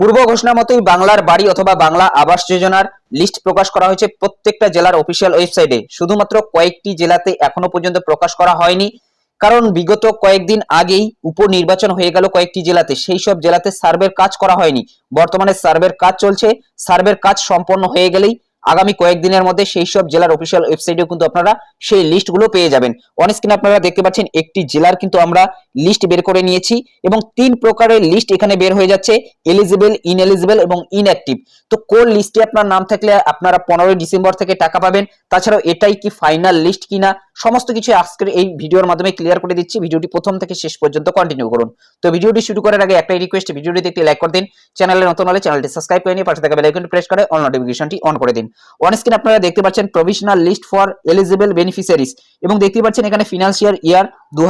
পূর্ব ঘোষণা মতোই বাংলার বাড়ি অথবা বাংলা আবাস যোজনার লিস্ট প্রকাশ করা হয়েছে প্রত্যেকটা জেলার অফিসিয়াল ওয়েবসাইটে। শুধুমাত্র কয়েকটি জেলাতে এখনও পর্যন্ত প্রকাশ করা হয়নি। কারণ বিগত কয়েকদিন আগেই উপনির্বাচন হয়ে গেল কয়েকটি জেলাতে। সেই সব জেলাতে সার্ভের কাজ করা হয়নি। বর্তমানে সার্ভের কাজ চলছে। সার্ভের কাজ সম্পন্ন হয়ে গেলেই আগামী কয়েকদিনের মধ্যে সেই সব জেলার অফিসিয়াল ওয়েবসাইটেও কিন্তু আপনারা সেই লিস্টগুলো পেয়ে যাবেন। অন আপনারা দেখতে পাচ্ছেন একটি জেলার কিন্তু আমরা লিস্ট বের করে নিয়েছি এবং তিন প্রকারের লিস্ট এখানে বের হয়ে যাচ্ছে এলিজিবল ইনএলিজিবল এবং ইনঅ্যাক্টিভ তো কোন লিস্টে আপনার নাম থাকলে আপনারা পনেরোই ডিসেম্বর থেকে টাকা পাবেন, তাছাড়াও এটাই কি ফাইনাল লিস্ট কিনা, সমস্ত কিছু আজকের এই ভিডিওর মাধ্যমে ক্লিয়ার করে দিচ্ছি। ভিডিওটি প্রথম থেকে শেষ পর্যন্ত কন্টিনিউ করুন। তো ভিডিওটি শুরু করার আগে একটাই রিকোয়েস্ট ভিডিওটি একটি লাইক করে দিন। চ্যানেলে নতুন হলে চ্যানেলটি সাবস্ক্রাইব করে নিয়ে পাশে থাকা বেল আইকনটি প্রেস করে অল নোটিফিকেশনটি অন করে দিন। অন আপনারা দেখতে পাচ্ছেন provisional list for eligible beneficiaries এবং দেখতে পাচ্ছেন এখানে ফিনান্সিয়াল ইয়ার দু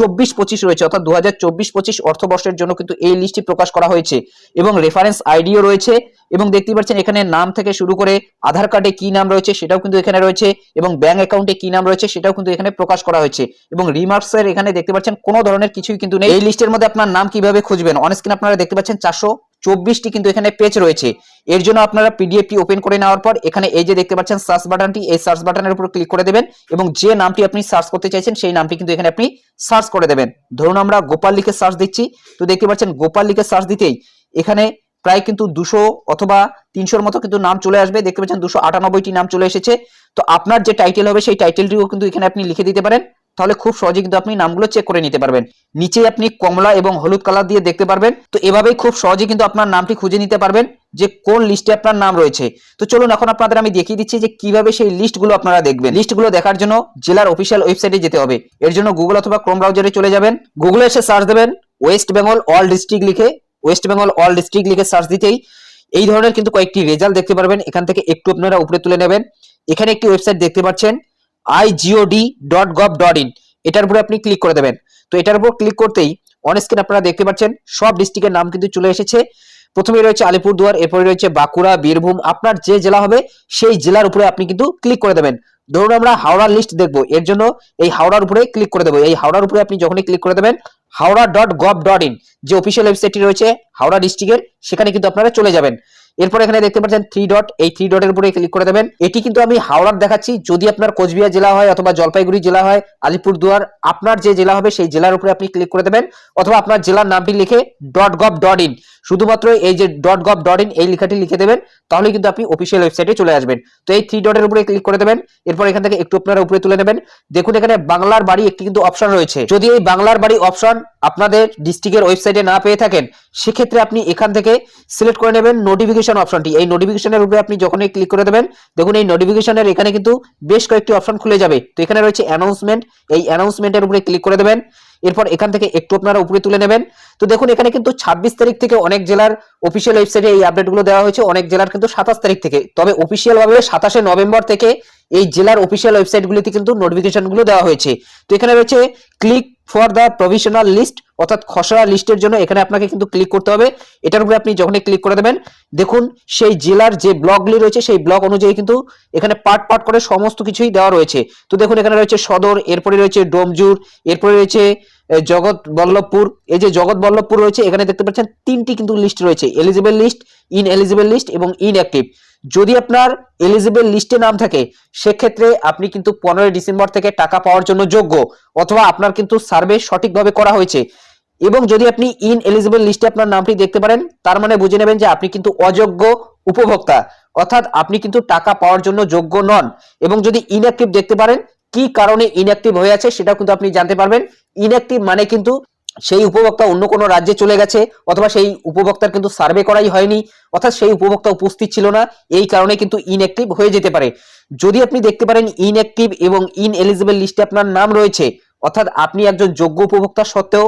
চব্বিশ পঁচিশ রয়েছে, অর্থাৎ দু হাজার চব্বিশ পঁচিশ অর্থবর্ষের জন্য কিন্তু এই লিস্টটি প্রকাশ করা হয়েছে এবং রেফারেন্স আইডিও রয়েছে এবং দেখতে পাচ্ছেন এখানে নাম থেকে শুরু করে আধার কার্ডে কি নাম রয়েছে সেটাও কিন্তু এখানে রয়েছে এবং ব্যাংক অ্যাকাউন্টে কি নাম রয়েছে সেটাও কিন্তু এখানে প্রকাশ করা হয়েছে এবং রিমার্কস এর এখানে দেখতে পাচ্ছেন কোনো ধরনের কিছুই কিন্তু নেই। এই লিস্টের মধ্যে আপনার নাম কীভাবে খুঁজবেন? অনেক স্ক্রিন আপনারা দেখতে পাচ্ছেন চারশো চব্বিশটি কিন্তু এখানে পেজ রয়েছে। এর জন্য আপনারা পিডিএফটি ওপেন করে নেওয়ার পর এখানে এই যে দেখতে পাচ্ছেন সার্চ বাটনটি এই সার্চ বাটনের উপর ক্লিক করে দেবেন এবং যে নামটি আপনি সার্চ করতে চাইছেন সেই নামটি কিন্তু এখানে আপনি সার্চ করে দেবেন। ধরুন আমরা গোপাল লিখে সার্চ দিচ্ছি, তো দেখতে পাচ্ছেন গোপাল লিখে সার্চ দিতেই এখানে প্রায় কিন্তু দুশো অথবা তিনশোর মতো কিন্তু নাম চলে আসবে। দেখতে পাচ্ছেন দুশো আটানব্বইটি নাম চলে এসেছে। তো আপনার যে টাইটেল হবে সেই টাইটেলটিও কিন্তু এখানে আপনি লিখে দিতে পারেন। তাহলে খুব সহজে কিন্তু আপনি নামগুলো চেক করে নিতে পারবেন। নিচে আপনি কমলা এবং হলুদ কালার দিয়ে দেখতে পারবেন। তো এভাবেই খুব সহজে কিন্তু আপনার নামটি খুঁজে নিতে পারবেন যে কোন লিস্টে আপনার নাম রয়েছে। তো চলুন এখন আপনাদের আমি দেখিয়ে দিচ্ছি যে কীভাবে সেই লিস্টগুলো আপনারা দেখবেন। লিস্টগুলো দেখার জন্য জেলার অফিসিয়াল ওয়েবসাইটে যেতে হবে। এর জন্য গুগল অথবা ক্রোম ব্রাউজারে চলে যাবেন। গুগলে এসে সার্চ দেবেন ওয়েস্ট বেঙ্গল অল ডিস্ট্রিক্ট লিখে। ওয়েস্ট বেঙ্গল অল ডিস্ট্রিক্ট লিখে সার্চ দিতেই এই ধরনের কিন্তু কয়েকটি রেজাল্ট দেখতে পারবেন। এখান থেকে একটু আপনারা উপরে তুলে নেবেন। এখানে একটি ওয়েবসাইট দেখতে পাচ্ছেন। IGOD dot gov dot in এটার উপরে আপনি ক্লিক করে দেবেন। তো এটার উপর ক্লিক করতেই অন স্ক্রিন আপনারা দেখতে পাচ্ছেন, সব ডিস্ট্রিক্টের নাম কিন্তু চলে এসেছে। প্রথমে রয়েছে আলিপুরদুয়ার, এরপরে রয়েছে বাঁকুড়া, বীরভূম, আপনার যে জেলা হবে সেই জেলার উপরে আপনি কিন্তু ক্লিক করে দেবেন। ধরুন আমরা হাওড়ার লিস্ট দেখব, এর জন্য এই হাওড়ার উপরে ক্লিক করে দেবো। এই হাওড়ার উপরে আপনি যখনই ক্লিক করে দেবেন, Howrah dot gov dot in যে অফিসিয়াল ওয়েবসাইটটি রয়েছে হাওড়া ডিস্ট্রিক্টের সেখানে কিন্তু আপনারা চলে যাবেন। এরপর এখানে দেখতে পাচ্ছেন থ্রি ডট এই থ্রি ডটের উপরে ক্লিক করে দেবেন। এটি কিন্তু আমি হাওড়ার দেখাচ্ছি। যদি আপনার কোচবিহার জেলা হয় অথবা জলপাইগুড়ি জেলা হয় আলিপুরদুয়ার আপনার যে জেলা হবে সেই জেলার উপরে আপনি ক্লিক করে দেবেন। অথবা আপনার জেলার নামটি লিখে ডট গভ ডট ইন শুধুমাত্র এই যে ডট গভ ডট ইন এই লেখাটি লিখে দেবেন, তাহলে কিন্তু আপনি অফিসিয়াল ওয়েবসাইটে চলে আসবেন। তো এই থ্রি ডটের উপরে ক্লিক করে দেবেন। এরপর এখান থেকে একটু আপনারা উপরে তুলে নেবেন। দেখুন এখানে বাংলার বাড়ি একটি কিন্তু অপশন রয়েছে। যদি এই বাংলার বাড়ি অপশন আপনাদের ডিস্ট্রিক্টের ওয়েবসাইটে না পেয়ে থাকেন, সেক্ষেত্রে আপনি এখান থেকে সিলেক্ট করে নেবেন নোটিফিকেশন অপশনটি এই নোটিফিকেশনের উপরে আপনি যখনই ক্লিক করে দেবেন, দেখুন এই নোটিফিকেশনের এখানে কিন্তু বেশ কয়েকটি অপশন খুলে যাবে। তো এখানে রয়েছে অ্যানাউন্সমেন্ট এই অ্যানাউন্সমেন্টের উপরে ক্লিক করে দেবেন। এরপর এখান থেকে একটু আপনারা উপরে তুলে নেবেন। তো দেখুন, এখানে কিন্তু ছাব্বিশ তারিখ থেকে অনেক জেলার অফিসিয়াল ওয়েবসাইটে এই আপডেটগুলো দেওয়া হয়েছে। অনেক জেলার কিন্তু সাতাশ তারিখ থেকে। তবে অফিসিয়াল ভাবে সাতাশে নভেম্বর থেকে এই জেলার অফিসিয়াল ওয়েবসাইটগুলিতে কিন্তু নোটিফিকেশনগুলো দেওয়া হয়েছে। তো এখানে রয়েছে click for the provisional list অর্থাৎ খসড়া লিস্টের জন্য এখানে আপনাকে কিন্তু ক্লিক করতে হবে। এটার উপরে আপনি যখনই ক্লিক করে দেবেন, দেখুন সেই জেলার যে ব্লকগুলি রয়েছে, সেই ব্লক অনুযায়ী কিন্তু এখানে পার্ট পার্ট করে সমস্ত কিছুই দেওয়া রয়েছে। তো দেখুন এখানে রয়েছে সদর, এরপরে রয়েছে ডোমজুর, এরপরে রয়েছে জগৎ বল্লভপুর। এই যে জগৎ বল্লভপুর রয়েছে, এখানে দেখতে পাচ্ছেন তিনটি কিন্তু লিস্ট রয়েছে eligible list ineligible list এবং ইনঅ্যাক্টিভ যদি আপনার এলিজিবল লিস্টে নাম থাকে, সেক্ষেত্রে আপনি কিন্তু পনেরোই ডিসেম্বর থেকে টাকা পাওয়ার জন্য যোগ্য, অথবা আপনার কিন্তু সার্ভে সঠিকভাবে করা হয়েছে। এবং যদি আপনি ইন এলিজিবল লিস্টে আপনার নামটি দেখতে পারেন, তার মানে বুঝে নেবেন যে আপনি কিন্তু অযোগ্য উপভোক্তা। অর্থাৎ আপনি কিন্তু টাকা পাওয়ার জন্য যোগ্য নন। এবং যদি ইনঅ্যাক্টিভ দেখতে পারেন, কি কারণে ইনঅ্যাক্টিভ হয়ে আছে সেটাও কিন্তু আপনি জানতে পারবেন। ইনঅ্যাক্টিভ মানে কিন্তু সেই উপভোক্তা অন্য কোনো রাজ্যে চলে গেছে, অথবা সেই উপভোক্তার কিন্তু সার্ভে করাই হয়নি, অর্থাৎ সেই উপভোক্তা উপস্থিত ছিল না, এই কারণে কিন্তু ইনঅ্যাক্টিভ হয়ে যেতে পারে। যদি আপনি দেখতে পারেন ইনঅ্যাক্টিভ এবং ইন এলিজিবল লিস্টে আপনার নাম রয়েছে, অর্থাৎ আপনি একজন যোগ্য উপভোক্তা সত্ত্বেও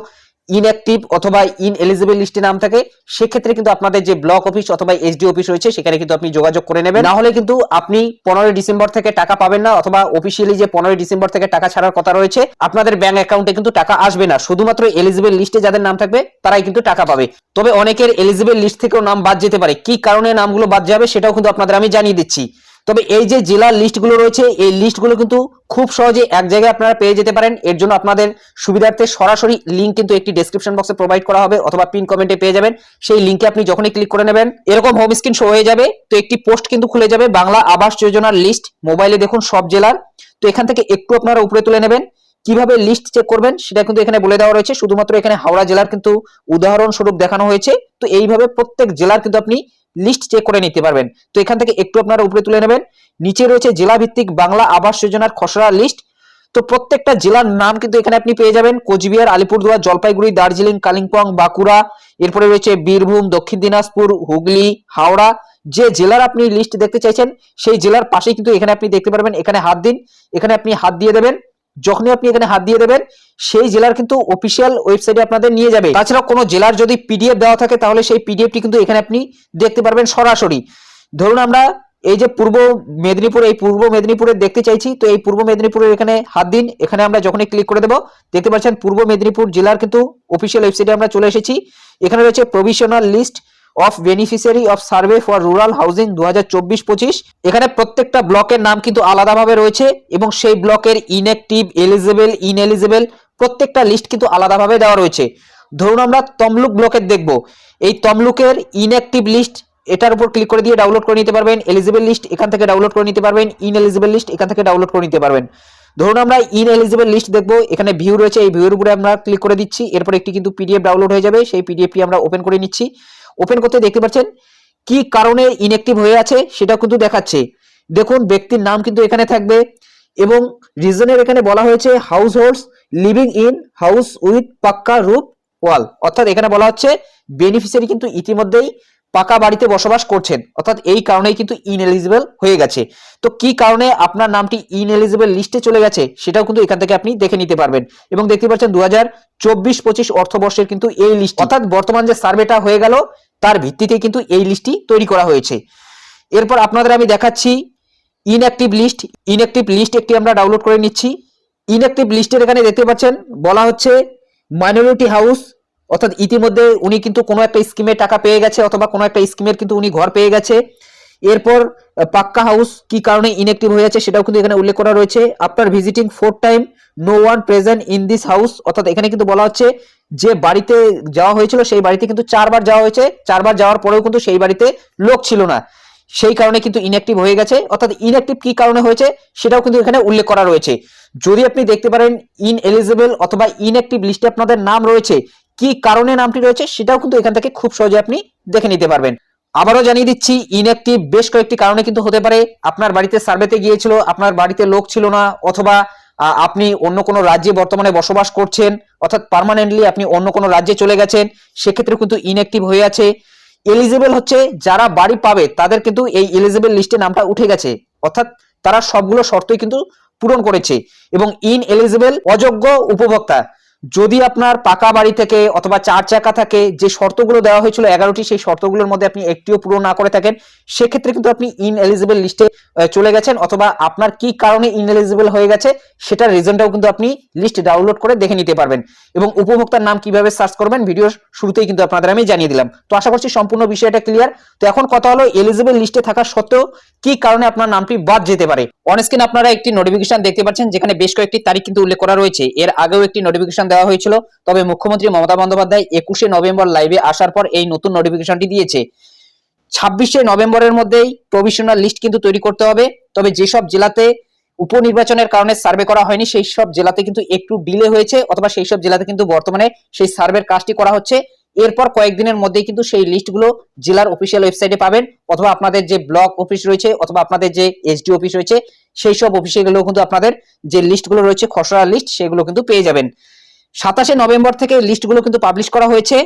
ইনঅ্যাক্টিভ অথবা ইন এলিজিবল লিস্টে নাম থাকে, সেক্ষেত্রে কিন্তু আপনাদের যে ব্লক অফিস অথবা এসডি অফিস রয়েছে, সেখানে কিন্তু আপনি যোগাযোগ করে নেবেন। না হলে কিন্তু আপনি পনেরোই ডিসেম্বর থেকে টাকা পাবেন না, অথবা অফিসিয়ালি যে পনেরোই ডিসেম্বর থেকে টাকা ছাড়ার কথা রয়েছে, আপনাদের ব্যাংক অ্যাকাউন্টে কিন্তু টাকা আসবে না। শুধুমাত্র এলিজিবল লিস্টে যাদের নাম থাকবে, তারাই কিন্তু টাকা পাবে। তবে অনেকের এলিজিবল লিস্ট থেকেও নাম বাদ যেতে পারে। কি কারণে নামগুলো বাদ যাবে, সেটাও কিন্তু আপনাদের আমি জানিয়ে দিচ্ছি। তবে এই যে জেলার লিস্টগুলো রয়েছে, এই লিস্টগুলো কিন্তু খুব সহজে এক জায়গায় আপনারা পেয়ে যেতে পারেন। এর জন্য আপনাদের সুবিধার্থে সরাসরি লিঙ্ক কিন্তু একটি ডেসক্রিপশন বক্সে প্রোভাইড করা হবে অথবা পিন কমেন্টে পেয়ে যাবেন। সেই লিঙ্কে আপনি যখনই ক্লিক করে নেবেন, এরকম হোম স্ক্রিন শো হয়ে যাবে। তো একটি পোস্ট কিন্তু খুলে যাবে, বাংলা আবাস যোজনার লিস্ট মোবাইলে দেখুন সব জেলার। তো এখান থেকে একটু আপনারা উপরে তুলে নেবেন। কীভাবে লিস্ট চেক করবেন সেটা কিন্তু এখানে বলে দেওয়া রয়েছে। শুধুমাত্র এখানে হাওড়া জেলার কিন্তু উদাহরণস্বরূপ দেখানো হয়েছে। তো এইভাবে প্রত্যেক জেলার কিন্তু আপনি লিস্ট চেক করে নিতে পারবেন। তো এখান থেকে একটু আপনারা উপরে তুলে নেবেন। নিচে রয়েছে জেলা ভিত্তিক বাংলা আবাস যোজনার খসড়া লিস্ট তো প্রত্যেকটা জেলার নাম কিন্তু এখানে আপনি পেয়ে যাবেন। কোচবিহার, আলিপুরদুয়ার, জলপাইগুড়ি, দার্জিলিং, কালিম্পং, বাঁকুড়া, এরপরে রয়েছে বীরভূম, দক্ষিণ দিনাজপুর, হুগলি, হাওড়া। যে জেলার আপনি লিস্ট দেখতে চাইছেন, সেই জেলার পাশে কিন্তু এখানে আপনি দেখতে পারবেন। এখানে হাত দিন। এখানে আপনি হাত দিয়ে দেবেন। যখনই আপনি এখানে হাত দিয়ে দেবেন, সেই জেলার কিন্তু অফিসিয়াল ওয়েবসাইটে আপনাদের নিয়ে যাবে। তাছাড়া কোনো জেলার যদি পিডিএফ দেওয়া থাকে, তাহলে সেই পিডিএফটি কিন্তু এখানে আপনি দেখতে পারবেন সরাসরি। ধরুন আমরা এই যে পূর্ব মেদিনীপুর, এই পূর্ব মেদিনীপুরে দেখতে চাইছি, তো এই পূর্ব মেদিনীপুরের এখানে হাত দিন। এখানে আমরা যখনই ক্লিক করে দেবো, দেখতে পাচ্ছেন পূর্ব মেদিনীপুর জেলার কিন্তু অফিসিয়াল ওয়েবসাইটে আমরা চলে এসেছি। এখানে রয়েছে provisional list of beneficiary of survey for rural housing দু হাজার চব্বিশ পঁচিশ। এখানে প্রত্যেকটা ব্লকের নাম কিন্তু আলাদাভাবে রয়েছে এবং সেই ব্লকের ইনঅ্যাক্টিভ এলিজেবল ইনএলিজেবল প্রত্যেকটা লিস্ট কিন্তু আলাদাভাবে দেওয়া রয়েছে। ধরুন আমরা তমলুক ব্লকের দেখব। এই তমলুকের ইনঅ্যাক্টিভ লিস্ট এটার উপর ক্লিক করে দিয়ে ডাউনলোড করে নিতে পারবেন। এলিজিবল লিস্ট এখান থেকে ডাউনলোড করে নিতে পারবেন। ইনএলিজিবল লিস্ট এখান থেকে ডাউনলোড করে নিতে পারবেন। ধরুন আমরা ইনএলিজিবল লিস্ট দেখব। এখানে ভিউ রয়েছে, এই ভিউর উপরে আমরা ক্লিক করে দিচ্ছি। এরপর একটি কিন্তু পিডিএফ ডাউনলোড হয়ে যাবে। সেই পিডিএফটি আমরা ওপেন করে নিচ্ছি। ওপেন করতে দেখতে পাচ্ছেন? কি কারণে ইনঅ্যাক্টিভ হয়ে আছে সেটাও কিন্তু দেখাচ্ছে। দেখুন, ব্যক্তির নাম কিন্তু এখানে থাকবে এবং রিজনের এখানে বলা হয়েছে households living in house with pucca roof wall অর্থাৎ এখানে বলা হচ্ছে বেনিফিশিয়ারি কিন্তু ইতিমধ্যেই পাকা বাড়িতে বসবাস করছেন। অর্থাৎ এই কারণেই কিন্তু ইনএলিজিবল হয়ে গেছে। তো কি কারণে আপনার নামটি ইনএলিজিবল লিস্টে চলে গেছে সেটাও কিন্তু এখান থেকে আপনি দেখে নিতে পারবেন। এবং দেখতে পাচ্ছেন দু হাজার চব্বিশ পঁচিশ অর্থবর্ষের কিন্তু এই লিস্ট অর্থাৎ বর্তমান যে সার্ভেটা হয়ে গেল তার ভিত্তিতে কিন্তু এই লিস্টটি তৈরি করা হয়েছে। এরপর আপনাদের আমি দেখাচ্ছি ইনঅ্যাক্টিভ লিস্ট ইনঅ্যাক্টিভ লিস্ট একটি আমরা ডাউনলোড করে নিচ্ছি। ইনঅ্যাক্টিভ লিস্টের এখানে দেখতে পাচ্ছেন, বলা হচ্ছে মাইনরিটি হাউস অর্থাৎ ইতিমধ্যে উনি কিন্তু কোনো একটা স্কিমের টাকা পেয়ে গেছে, অথবা কোনো একটা স্কিমের কিন্তু উনি ঘর পেয়ে গেছে। এরপর পাক্কা হাউস কি কারণে ইনঅ্যাক্টিভ হয়ে যাচ্ছে সেটাও কিন্তু এখানে উল্লেখ করা রয়েছে। After visiting four time no one present in this house অর্থাৎ এখানে কিন্তু বলা হচ্ছে যে বাড়িতে যাওয়া হয়েছিল সেই বাড়িতে কিন্তু চারবার যাওয়া হয়েছে, চারবার যাওয়ার পরেও কিন্তু সেই বাড়িতে লোক ছিল না। সেই কারণে কিন্তু ইনঅ্যাক্টিভ হয়ে গেছে। অর্থাৎ ইনঅ্যাক্টিভ কি কারণে হয়েছে সেটাও কিন্তু এখানে উল্লেখ করা রয়েছে। যদি আপনি দেখতে পারেন ইন এলিজিবল অথবা ইনঅ্যাক্টিভ লিস্টে আপনাদের নাম রয়েছে, কি কারণে নামটি রয়েছে সেটাও কিন্তু এখান থেকে খুব সহজে আপনি দেখে নিতে পারবেন। আবারও জানিয়ে দিচ্ছি ইনঅ্যাক্টিভ বেশ কয়েকটি কারণে কিন্তু হতে পারে আপনার বাড়িতে সার্ভেতে গিয়েছিল, আপনার বাড়িতে লোক ছিল না, অথবা আপনি অন্য কোনো রাজ্যে বর্তমানে বসবাস করছেন, অর্থাৎ পার্মানেন্টলি আপনি অন্য কোনো রাজ্যে চলে গেছেন সেক্ষেত্রে কিন্তু ইনঅ্যাক্টিভ হয়ে আছে। এলিজিবল হচ্ছে যারা বাড়ি পাবে, তাদের কিন্তু এই এলিজিবল লিস্টে নামটা উঠে গেছে। অর্থাৎ তারা সবগুলো শর্তই কিন্তু পূরণ করেছে। এবং ইন এলিজিবল অযোগ্য উপভোক্তা যদি আপনার পাকা বাড়ি থেকে অথবা চার চাকা থাকে, যে শর্তগুলো দেওয়া হয়েছিল এগারোটি, সেই শর্তগুলোর মধ্যে আপনি একটিও পূরণ না করে থাকেন, সেক্ষেত্রে কিন্তু আপনি ইন এলিজিবল লিস্টে চলে গেছেন অথবা আপনার কি কারণে ইন এলিজিবল হয়ে গেছে, সেটার রিজনটাও কিন্তু আপনি লিস্ট ডাউনলোড করে দেখে নিতে পারবেন। এবং উপভোক্তার নাম কীভাবে সার্চ করবেন, ভিডিওর শুরুতেই কিন্তু আপনাদের আমি জানিয়ে দিলাম। তো আশা করছি সম্পূর্ণ বিষয়টা ক্লিয়ার তো এখন কথা হলো এলিজিবল লিস্টে থাকা সত্ত্বেও কি কারণে আপনার নামটি বাদ যেতে পারে? অনস্ক্রিন আপনারা একটি নোটিফিকেশন দেখতে পাচ্ছেন, যেখানে বেশ কয়েকটি তারিখ কিন্তু উল্লেখ করা রয়েছে। এর আগেও একটি নোটিফিকেশন দেওয়া হয়েছিল। তবে মুখ্যমন্ত্রী মমতা বন্দ্যোপাধ্যায় একুশে নভেম্বর লাইভে আসার পর এই নতুন নোটিফিকেশনটি দিয়েছে। ছাব্বিশে নভেম্বরের মধ্যেই প্রভিশনাল লিস্ট কিন্তু তৈরি করতে হবে। তবে যেসব জেলাতে উপনির্বাচনের কারণে সার্ভে করা হয়নি, সেই সব জেলাতে কিন্তু একটু ডিলে হয়েছে, অথবা সেই সব জেলাতে কিন্তু বর্তমানে সেই সার্ভের কাজটি করা হচ্ছে। এরপর কয়েকদিনের মধ্যেই কিন্তু সেই লিস্টগুলো জেলার অফিসিয়াল ওয়েবসাইটে পাবেন, অথবা আপনাদের যে ব্লক অফিস রয়েছে, অথবা আপনাদের যে এসডি অফিস রয়েছে, সেই সব অফিসে কিন্তু আপনাদের যে লিস্টগুলো রয়েছে, খসড়া লিস্ট সেগুলো কিন্তু পেয়ে যাবেন। সাতাশে নভেম্বর থেকে লিস্টগুলো কিন্তু পাবলিশ করা হয়েছে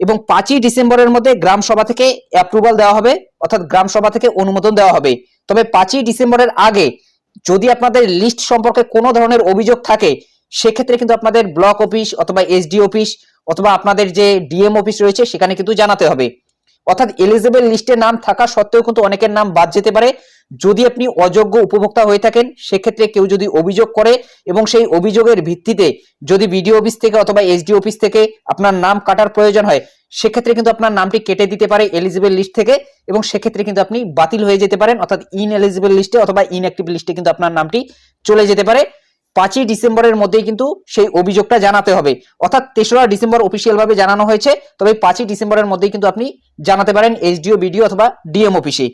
এবং পাঁচই ডিসেম্বরের মধ্যে গ্রাম সভা থেকে অ্যাপ্রুভাল দেওয়া হবে, অর্থাৎ গ্রাম সভা থেকে অনুমোদন দেওয়া হবে। তবে পাঁচই ডিসেম্বরের আগে যদি আপনাদের লিস্ট সম্পর্কে কোনো ধরনের অভিযোগ থাকে, সেক্ষেত্রে কিন্তু আপনাদের ব্লক অফিস অথবা এসডি অফিস অথবা আপনাদের যে ডিএম অফিস রয়েছে, সেখানে কিন্তু জানাতে হবে। অর্থাৎ এলিজিবল লিস্টে নাম থাকা সত্ত্বেও কিন্তু অনেকের নাম বাদ যেতে পারে। যদি আপনি অযোগ্য উপভোক্তা হয়ে থাকেন, সেক্ষেত্রে কেউ যদি অভিযোগ করে এবং সেই অভিযোগের ভিত্তিতে যদি বিডিও অফিস থেকে অথবা এসডি অফিস থেকে আপনার নাম কাটার প্রয়োজন হয়, সেক্ষেত্রে কিন্তু আপনার নামটি কেটে দিতে পারে এলিজিবল লিস্ট থেকে এবং সেক্ষেত্রে কিন্তু আপনি বাতিল হয়ে যেতে পারেন। অর্থাৎ ইন এলিজিবল লিস্টে অথবা ইনঅ্যাক্টিভ লিস্টে কিন্তু আপনার নামটি চলে যেতে পারে। পাঁচই ডিসেম্বরের মধ্যেই কিন্তু সেই অভিযোগটা জানাতে হবে। অর্থাৎ তেসরা ডিসেম্বর অফিসিয়াল ভাবে জানানো হয়েছে, তবে পাঁচই ডিসেম্বরের মধ্যেই কিন্তু আপনি জানাতে পারেন এসডিও, বিডিও অথবা ডিএম অফিসে।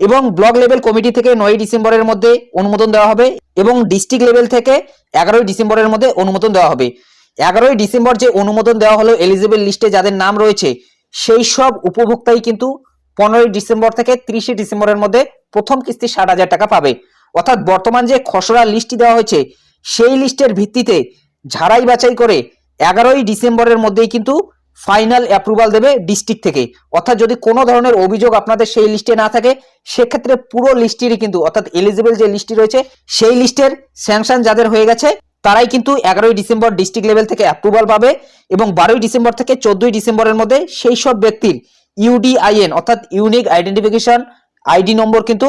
এবং ব্লক লেভেল কমিটি থেকে নয় ডিসেম্বরের মধ্যে অনুমোদন দেওয়া হবে এবং ডিস্ট্রিক্ট লেভেল থেকে এগারোই ডিসেম্বরের মধ্যে অনুমোদন দেওয়া হবে। এগারোই ডিসেম্বর যে অনুমোদন দেওয়া হলো এলিজিবল লিস্টে যাদের নাম রয়েছে, সেই সব উপভোক্তাই কিন্তু পনেরোই ডিসেম্বর থেকে ত্রিশে ডিসেম্বরের মধ্যে প্রথম কিস্তি ষাট হাজার টাকা পাবে। অর্থাৎ বর্তমান যে খসড়া লিস্টটি দেওয়া হয়েছে সেই লিস্টের ভিত্তিতে ঝাড়াই বাছাই করে এগারোই ডিসেম্বরের মধ্যেই কিন্তু ফাইনাল অ্যাপ্রুভাল দেবে ডিস্ট্রিক্ট থেকে। অর্থাৎ যদি কোনো ধরনের অভিযোগ আপনাদের সেই লিস্টে না থাকে, সেক্ষেত্রে পুরো লিস্টেরই কিন্তু, অর্থাৎ এলিজিবল যে লিস্টটি রয়েছে, সেই লিস্টের স্যাংশন যাদের হয়ে গেছে, তারাই কিন্তু এগারোই ডিসেম্বর ডিস্ট্রিক্ট লেভেল থেকে অ্যাপ্রুভাল পাবে এবং বারোই ডিসেম্বর থেকে চোদ্দই ডিসেম্বরের মধ্যে সেই সব ব্যক্তির ইউডিআইএন অর্থাৎ ইউনিক আইডেন্টিফিকেশন আইডি নম্বর কিন্তু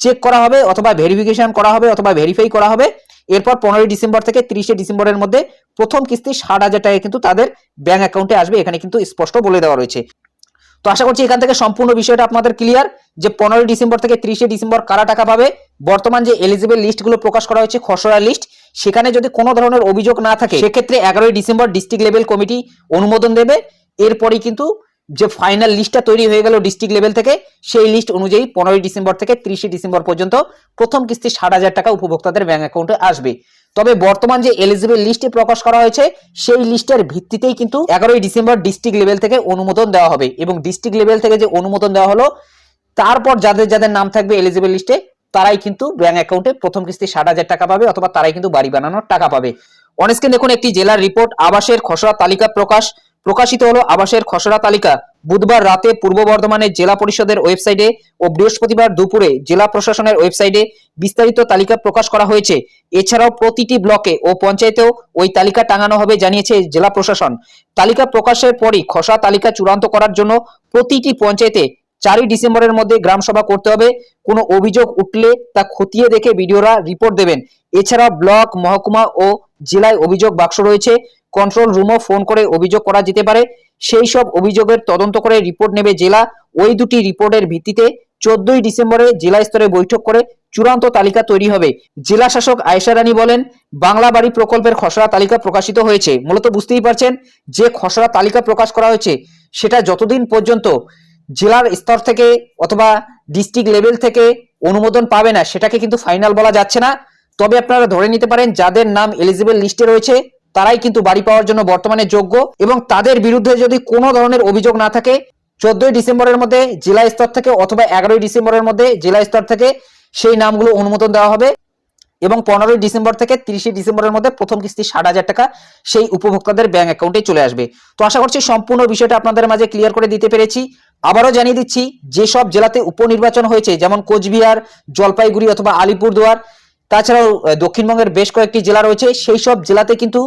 চেক করা হবে অথবা ভেরিফিকেশন করা হবে অথবা ভেরিফাই করা হবে। এরপর পনেরোই ডিসেম্বর থেকে তিরিশে ডিসেম্বরের মধ্যে প্রথম কিস্তি ষাট হাজার টাকা কিন্তু তাদের ব্যাংক অ্যাকাউন্টে আসবে, এখানে কিন্তু স্পষ্ট বলে দেওয়া রয়েছে। তো আশা করছি এখান থেকে সম্পূর্ণ বিষয়টা আপনাদের ক্লিয়ার যে পনেরোই ডিসেম্বর থেকে তিরিশে ডিসেম্বর কারা টাকা পাবে, বর্তমান যে এলিজিবল লিস্টগুলো প্রকাশ করা হয়েছে, খসড়া লিস্ট সেখানে যদি কোনো ধরনের অভিযোগ না থাকে, সেক্ষেত্রে এগারোই ডিসেম্বর ডিস্ট্রিক্ট লেভেল কমিটি অনুমোদন দেবে, এরপরেই কিন্তু যে ফাইনাল লিস্টটা তৈরি হয়ে গেল ডিস্ট্রিক্ট লেভেল থেকে, সেই লিস্ট অনুযায়ী পনেরোই ডিসেম্বর থেকে তিরিশে ডিসেম্বর পর্যন্ত প্রথম কিস্তি ষাট হাজার টাকা উপভোক্তাদের ব্যাংক অ্যাকাউন্টে আসবে। তবে বর্তমান যে এলিজিবল লিস্টে প্রকাশ করা হয়েছে, সেই লিস্টের ভিত্তিতেই কিন্তু এগারোই ডিসেম্বর ডিস্ট্রিক্ট লেভেল থেকে অনুমোদন দেওয়া হবে এবং ডিস্ট্রিক্ট লেভেল থেকে যে অনুমোদন দেওয়া হলো, তারপর যাদের যাদের নাম থাকবে এলিজিবল লিস্টে তারাই কিন্তু ব্যাংক অ্যাকাউন্টে প্রথম কিস্তি ষাট হাজার টাকা পাবে অথবা তারাই কিন্তু বাড়ি বানানোর টাকা পাবে। অনেস্কে দেখুন একটি জেলার রিপোর্ট আবাসের খসড়া তালিকা প্রকাশ। প্রকাশিত হলো আবাসের খসড়া তালিকা। বুধবার রাতে পূর্ব বর্ধমানের জেলা পরিষদের ওয়েবসাইটে ও বৃহস্পতিবার দুপুরে জেলা প্রশাসনের ওয়েবসাইটে বিস্তারিত তালিকা প্রকাশ করা হয়েছে। এছাড়াও প্রতিটি ব্লকে ও পঞ্চায়েতেও ওই তালিকা টাঙানো হবে জানিয়েছে জেলা প্রশাসন। তালিকা প্রকাশের পরই খসড়া তালিকা চূড়ান্ত করার জন্য প্রতিটি পঞ্চায়েতে চারই ডিসেম্বরের মধ্যে গ্রাম সভা করতে হবে। কোনো অভিযোগ উঠলে তা খতিয়ে দেখে ভিডিওরা রিপোর্ট দেবেন। এছাড়া ব্লক, মহকুমা ও জেলায় অভিযোগ বাক্স রয়েছে। কন্ট্রোল রুমও ফোন করে অভিযোগ করা যেতে পারে। সেই সব অভিযোগের তদন্ত করে রিপোর্ট নেবে জেলা। ওই দুটি রিপোর্টের ভিত্তিতে চোদ্দই ডিসেম্বরে জেলা স্তরে বৈঠক করে চূড়ান্ত তালিকা তৈরি হবে। জেলা শাসক আয়েশা রানী বলেন, বাংলা বাড়ি প্রকল্পের খসড়া তালিকা প্রকাশিত হয়েছে। মূলত বুঝতেই পারছেন যে খসড়া তালিকা প্রকাশ করা হয়েছে, সেটা যতদিন পর্যন্ত জেলার স্তর থেকে অথবা ডিস্ট্রিক্ট লেভেল থেকে অনুমোদন পাবে না, সেটাকে কিন্তু ফাইনাল বলা যাচ্ছে না। তবে আপনারা ধরে নিতে পারেন, যাদের নাম এলিজিবল লিস্টে রয়েছে তারাই কিন্তু বাড়ি পাওয়ার জন্য বর্তমানে যোগ্য এবং তাদের বিরুদ্ধে যদি কোনো ধরনের অভিযোগ না থাকে, চোদ্দই ডিসেম্বরের মধ্যে জেলা স্তর থেকে অথবা এগারোই ডিসেম্বরের মধ্যে জেলা স্তর থেকে সেই নামগুলো অনুমোদন দেওয়া হবে এবং পনেরোই ডিসেম্বর থেকে তিরিশে ডিসেম্বরের মধ্যে প্রথম কিস্তি ষাট হাজার টাকা সেই উপভোক্তাদের ব্যাংক অ্যাকাউন্টে চলে আসবে। তো আশা করছি সম্পূর্ণ বিষয়টা আপনাদের মাঝে ক্লিয়ার করে দিতে পেরেছি। আবারও জানিয়ে দিচ্ছি, যেসব জেলাতে উপনির্বাচন হয়েছে, যেমন কোচবিহার, জলপাইগুড়ি অথবা আলিপুরদুয়ার তাছাড়াও দক্ষিণবঙ্গের বেশ কয়েকটি জেলা রয়েছে, সেই সব জেলাতে কিন্তু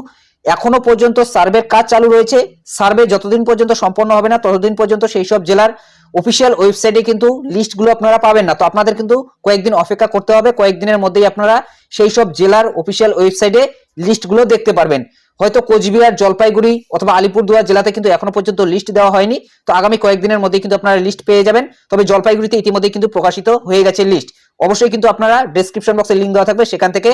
এখনও পর্যন্ত সার্ভের কাজ চালু রয়েছে। সার্ভে যতদিন পর্যন্ত সম্পন্ন হবে না, ততদিন পর্যন্ত সেই সব জেলার অফিসিয়াল ওয়েবসাইটে কিন্তু লিস্টগুলো আপনারা পাবেন না। তো আপনাদের কিন্তু কয়েকদিন অপেক্ষা করতে হবে, কয়েকদিনের মধ্যেই আপনারা সেই সব জেলার অফিসিয়াল ওয়েবসাইটে লিস্টগুলো দেখতে পারবেন। হয়তো কোচবিহার, জলপাইগুড়ি অথবা আলিপুরদুয়ার জেলাতে কিন্তু এখনও পর্যন্ত লিস্ট দেওয়া হয়নি। তো আগামী কয়েকদিনের মধ্যে কিন্তু আপনারা লিস্ট পেয়ে যাবেন। তবে জলপাইগুড়িতে ইতিমধ্যে কিন্তু প্রকাশিত হয়ে গেছে লিস্ট অবশ্যই কিন্তু আপনারা ডেসক্রিপশন বক্সে লিঙ্ক দেওয়া থাকবে, সেখান থেকে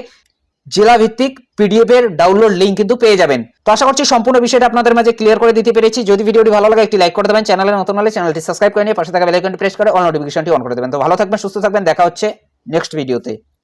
জেলা ভিত্তিক পিডিএফ এর ডাউনলোড লিঙ্ক কিন্তু পেয়ে যাবেন। তো আশা করছি সম্পূর্ণ বিষয়টা আপনাদের মাঝে ক্লিয়ার করে দিতে পেরেছি। যদি ভিডিওটি ভালো লাগে, একটি লাইক করে দেবেন। চ্যানেলে নতুন হলে চ্যানেলটি সাবস্ক্রাইব করে নিয়ে পাশে থাকা বেল আইকনটি প্রেস করে অল নোটিফিকেশনটি অন করে দেবেন। তো ভালো থাকবেন, সুস্থ থাকবেন। দেখা হচ্ছে নেক্সট ভিডিওতে